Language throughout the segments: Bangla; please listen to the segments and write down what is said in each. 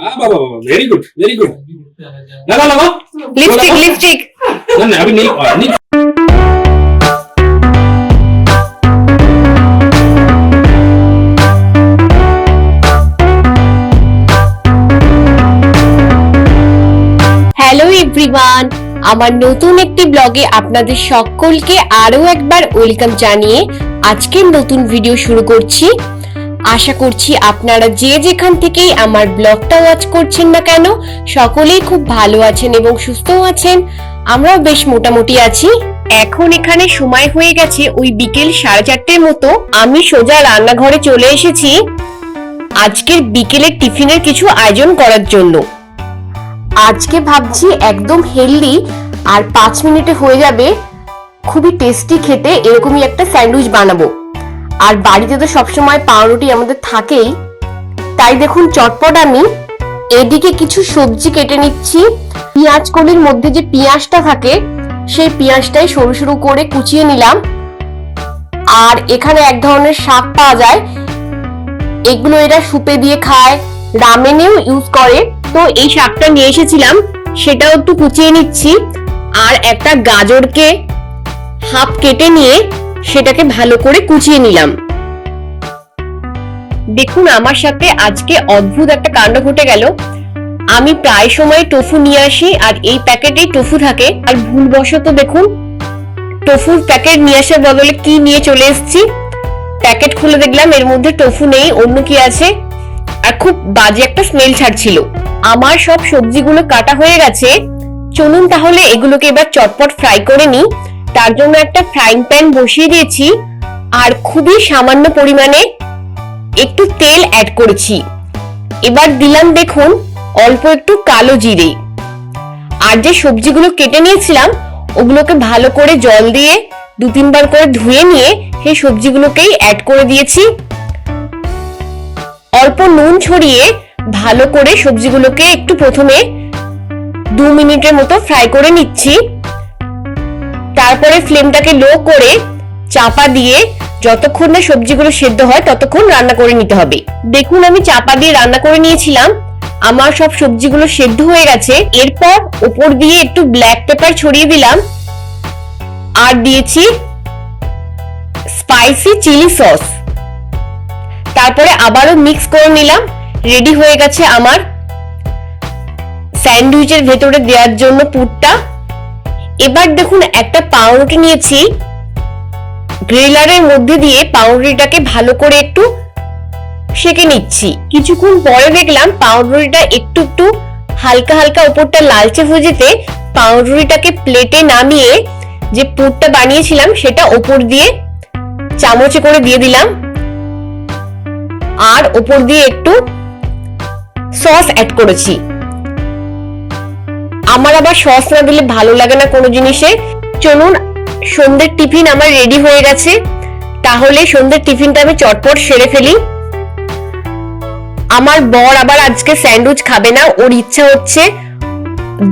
বাহ বাবা বাবা ভেরি গুড ভেরি গুড লাগা লাগা লিপস্টিক লিপস্টিক না না আমি নীল হ্যালো এভরিওয়ান আমার নতুন একটি ব্লগে আপনাদের সকলকে আরও একবার ওয়েলকাম জানিয়ে আজকের নতুন ভিডিও শুরু করছি। আশা করছি আপনারা যে যেখান থেকেই আমার ব্লগটা ওয়াচ করছেন না কেন, সকলেই খুব ভালো আছেন এবং সুস্থও আছেন। আমরাও বেশ মোটামুটি আছি। এখন এখানে সময় হয়ে গেছে ওই বিকেল সাড়ে চারটের মতো। আমি সোজা রান্নাঘরে চলে এসেছি। আজকের বিকেলের টিফিনের কিছু আয়োজন করার জন্য। আজকে ভাবছি একদম হেলদি আর পাঁচ মিনিটে হয়ে যাবে। খুবই টেস্টি খেতে এরকমই একটা স্যান্ডউইচ বানাবো। আর বাড়িতে তো সবসময় পাউরুটি আমাদের থাকেই। তাই দেখুন, চটপট আমি এদিকে কিছু সবজি কেটে নিচ্ছি। পেঁয়াজ কলির মধ্যে যে পেঁয়াজটা থাকে, সেই পেঁয়াজটাই সরু সরু করে কুচিয়ে নিলাম। আর এখানে এক ধরনের শাক পাওয়া যায়। এগুলো এরা সুপে দিয়ে খায়, রামেনেও ইউজ করে। তো এই শাকটা নিয়ে এসেছিলাম, সেটাও একটু কুচিয়ে নিচ্ছি। আর একটা গাজরকে হাফ কেটে নিয়ে সেটাকে ভালো করে কুচিয়ে নিলাম। দেখুন আমার সাথে আজকে অদ্ভুত একটা কাণ্ড ঘটে গেল। আমি প্রায় সময় টোফু নিয়ে আসি আর এই প্যাকেটেই টোফু থাকে। আর ভুলবশত দেখুন, টোফুর প্যাকেট নিয়ে আসার বদলে কি নিয়ে চলে এসেছি? প্যাকেট খুলে দেখলাম এর মধ্যে টোফু নেই, অন্য কি আছে? আর খুব বাজে একটা স্মেল ছাড়ছিল। আমার সব সবজিগুলো কাটা হয়ে গেছে। চলুন তাহলে এগুলোকে এবার চটপট ফ্রাই করে নিই। তার জন্য একটা ফ্রাইং প্যান বসিয়ে দিয়েছি আর খুবই সামান্য পরিমাণে একটু তেল অ্যাড করেছি। এবার দিলাম দেখুন অল্প একটু কালো জিরে। আর যে সবজিগুলো কেটে নিয়েছিলাম, ওগুলোকে ভালো করে জল দিয়ে দু তিনবার করে ধুয়ে নিয়ে সেই সবজিগুলোকেই অ্যাড করে দিয়েছি। অল্প নুন ছড়িয়ে ভালো করে সবজিগুলোকে একটু প্রথমে দু মিনিটের মতো ফ্রাই করে নিচ্ছি। তারপরে ফ্লেমটাকে লো করে চাপা দিয়ে যতক্ষণ না সবজিগুলো সেদ্ধ হয় ততক্ষণ রান্না করে নিতে হবে। দেখুন আমি চাপা দিয়ে রান্না করে নিয়েছিলাম। আমার সব সবজিগুলো সেদ্ধ হয়ে গেছে। এরপর উপর দিয়ে একটু ব্ল্যাক পেপার ছড়িয়ে দিলাম। আর দিয়েছি স্পাইসি চিলি সস তারপরে আবারও মিক্স করে নিলাম। রেডি হয়ে গেছে আমার। স্যান্ডউইচের ভেতরে দেওয়ার জন্য পুরটা। এবার দেখুন একটা পাউরুটি নিয়েছি। গ্রিলারের মধ্যে দিয়ে পাউরুটিটাকে ভালো করে একটু সেকে নিচ্ছি। কিছুক্ষণ পরে দেখলাম পাউরুটিটা একটু একটু হালকা হালকা উপরটা লালচে হয়ে পাউরুটিটাকে প্লেটে নামিয়ে যে পুরটা বানিয়েছিলাম সেটা ওপর দিয়ে চামচে করে দিয়ে দিলাম। আর ওপর দিয়ে একটু সস অ্যাড করেছি। আমার আবার সস না দিলে ভালো লাগে না কোনো জিনিসে। চলুন, সন্ধ্যের টিফিন আমার রেডি হয়ে গেছে। তাহলে সন্ধ্যের টিফিনটা আমি চটপট সেরে ফেলি। আমার বর আবার আজকে স্যান্ডউইচ খাবে না, ওর ইচ্ছা হচ্ছে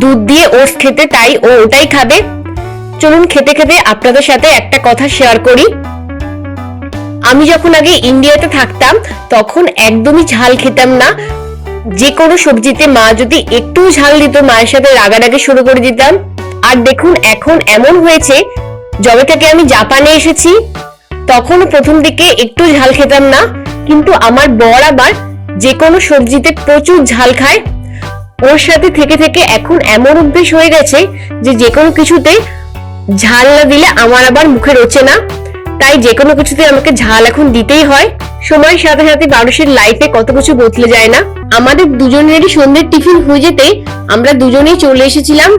দুধ দিয়ে ওটস খেতে, তাই ও ওটাই খাবে। চলুন, খেতে খেতে আপনাদের সাথে একটা কথা শেয়ার করি। আমি যখন আগে ইন্ডিয়াতে থাকতাম, তখন একদমই ঝাল খেতাম না। যে কোনো সবজিতে মা যদি একটু ঝাল দিত, মায়ের সাথে রাগারাগি শুরু করে দিতাম। আর দেখুন, এখন এমন হয়েছে, যবে থেকে আমি জাপানে এসেছি, তখন প্রথম দিকে একটু ঝাল খেতাম না, কিন্তু আমার বর আবার যে কোনো সবজিতে প্রচুর ঝাল খায়। ওর সাথে থেকে থেকে এখন এমন অভ্যেস হয়ে গেছে যে যে কোনো কিছুতে ঝাল না দিলে আমার আবার মুখে রোচে না। তাই যে কোনো কিছুতে আমাকে ঝাল এখন দিতেই হয়। সময়ের সাথে সাথে মানুষের লাইফে কত কিছু বদলে যায় না। আমাদের দুজনেরই সন্ধ্যের টিফিন হয়ে যেতে আমরা দুজনেই চলে এসেছিলাম।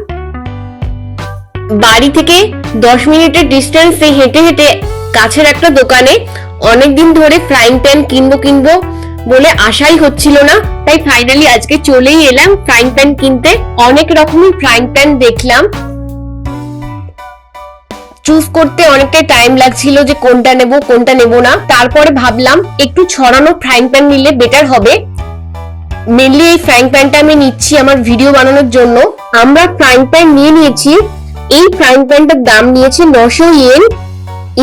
বাড়ি থেকে দশ মিনিটের ডিস্টেন্সে হেঁটে হেঁটে কাছের একটা দোকানে অনেকদিন ধরে ফ্রাইং প্যান কিনবো কিনবো বলে আশাই হচ্ছিল না। তাই ফাইনালি আজকে চলেই এলাম ফ্রাইং প্যান কিনতে। অনেক রকমের ফ্রাইং প্যান দেখলাম। চুজ করতে অনেকটাই টাইম লাগছিল যে কোনটা নেব কোনটা নেব না। তারপরে ভাবলাম একটু ছড়ানো ফ্রাইং প্যান নিলে বেটার হবে। মেনলি এই ফ্রাইং প্যানটা আমি নিচ্ছি আমার ভিডিও বানানোর জন্য। আমরা ফ্রাইং প্যান নিয়ে নিয়েছি। এই ফ্রাইং প্যানটার দাম নিয়েছে নশো ইয়েন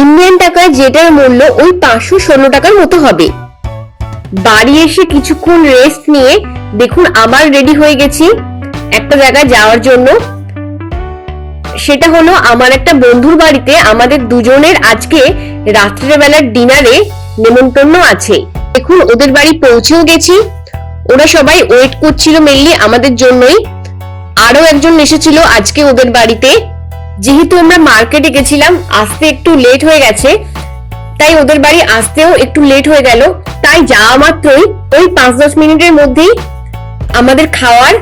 ইন্ডিয়ান টাকায় যেটার মূল্য ওই পাঁচশো ষোলো টাকার মতো হবে। বাড়ি এসে কিছুক্ষণ রেস্ট নিয়ে দেখুন আবার রেডি হয়ে গেছি। একটা জায়গায় যাওয়ার জন্য। সেটা হলো আমার একটা বন্ধুর বাড়িতে আমাদের দুজনের আজকে রাত্রেবেলার ডিনারে নেমন্তন্ন আছে। দেখুন, ওদের বাড়ি পৌঁছেও গেছি। ওরা সবাই ওয়েট করছিল মেনলি আমাদের জন্যই। আরও একজন এসেছিল আজকে ওদের বাড়িতে। যেহেতু আমরা মার্কেটে গেছিলাম, আসতে একটু লেট হয়ে গেছে, তাই ওদের বাড়ি আসতেও একটু লেট হয়ে গেল। তাই যাওয়া মাত্রই ওই পাঁচ দশ মিনিটের মধ্যেই আমাদের খাওয়ার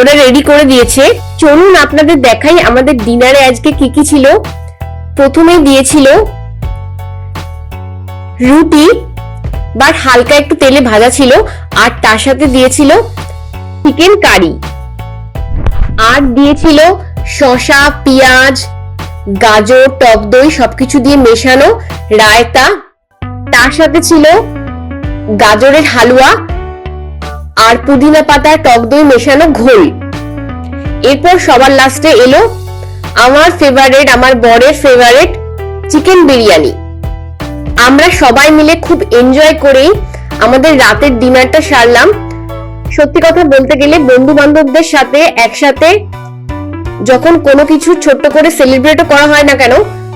ওরা রেডি করে দিয়েছে। চলুন আপনাদের দেখাই আমাদের ডিনারে আজকে কি কি ছিল। প্রথমেই দিয়েছিল রুটি বাট হালকা একটু তেলে ভাজা ছিল, আর তার সাথে দিয়েছিল চিকেন কারি আর দিয়েছিল শসা, পেঁয়াজ, গাজর, টক দই সবকিছু দিয়ে মেশানো রায়তা। তার সাথে ছিল গাজরের হালুয়া আর পুদিনা পাতা টক দই মেশানো ঘোল। এরপর সবার লাস্টে এলো আমার ফেভারেট আমার বরের ফেভারেট চিকেন বিরিয়ানি। আমরা সবাই মিলে খুব এনজয় করেই আমাদের রাতের ডিনারটা সারলাম। সত্যি কথা বলতে গেলে বন্ধু বান্ধবদের সাথে একসাথে যখন কোনো কিছু ছোট্ট করে সেলিব্রেটও করা হয় না কেন,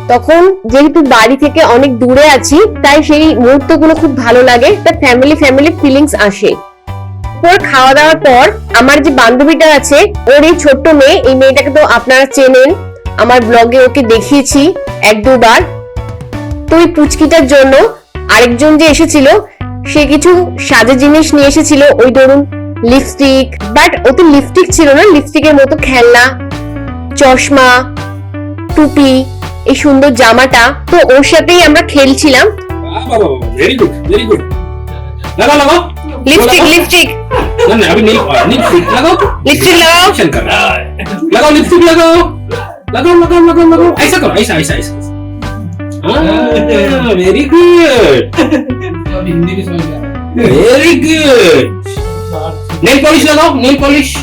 তখন যেহেতু বাড়ি থেকে অনেক দূরে আছি, তাই সেই মুহূর্তগুলো খুব ভালো লাগে। তার ফ্যামিলি ফ্যামিলি ফিলিংস আসে। এরপর খাওয়া দাওয়ার পর আমার যে বান্ধবীটা আছে, ওর এই ছোট্ট মেয়ে, এই মেয়েটাকে তো আপনারা চেনেন। আমার ব্লগে ওকে দেখিয়েছি এক দুবার। তো ওই পুচকিটার জন্য আরেকজন যে এসেছিল, সে কিছু সাজে জিনিস নিয়ে এসেছিল। ওই ধরুন লিপস্টিক বাট ও তো লিপস্টিক ছিল না লিপস্টিকের মতো খেলনা, চশমা, টুপি, এই সুন্দর জামাটা। তো ওর সাথেই আমরা খেলছিলাম। Very good very good lipstick lipstick lipstick लगाओ लिपस्टिक लगाओ। लगाओ। लिपस्टिक लगाओ लगाओ। लगाओ लगाओ लगाओ ऐसा करो ऐसा ऐसा ऐसा। Very good very good nail polish लगाओ नेल पॉलिश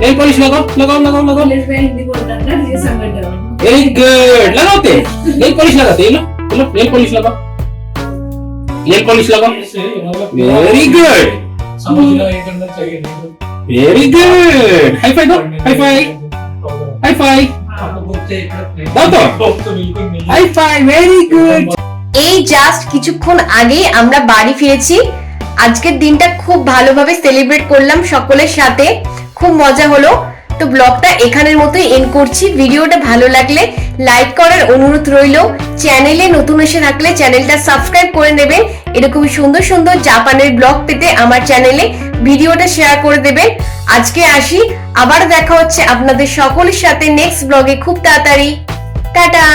नेल पॉलिश लगाओ लगाओ लगाओ लगाओ। वेरी गुड लगाओते नेल पॉलिश लगाते नेल पॉलिश लगाओ। ಏನ್ ಕೋನಿಸ್ ಲಗೋ very good very good high five ದೋ ಹೈ ಫೈ ಹೈ ಫೈ এই জাস্ট কিছুক্ষণ আগে আমরা বাড়ি ফিরেছি। আজকের দিনটা খুব ভালোভাবে সেলিব্রেট করলাম সকলের সাথে। খুব মজা হলো। তো ব্লগটা এখানের মতোই এন্ড করছি। ভিডিওটা ভালো লাগলে লাইক করার অনুরোধ রইল। চ্যানেলে নতুন এসে থাকলে চ্যানেলটা সাবস্ক্রাইব করে নেবেন। এরকম সুন্দর সুন্দর জাপানের ব্লগ পেতে আমার চ্যানেলে ভিডিওটা শেয়ার করে দেবেন। আজকে আসি। আবার দেখা হচ্ছে আপনাদের সকলের সাথে নেক্সট ব্লগে খুব তাড়াতাড়ি। টাটা!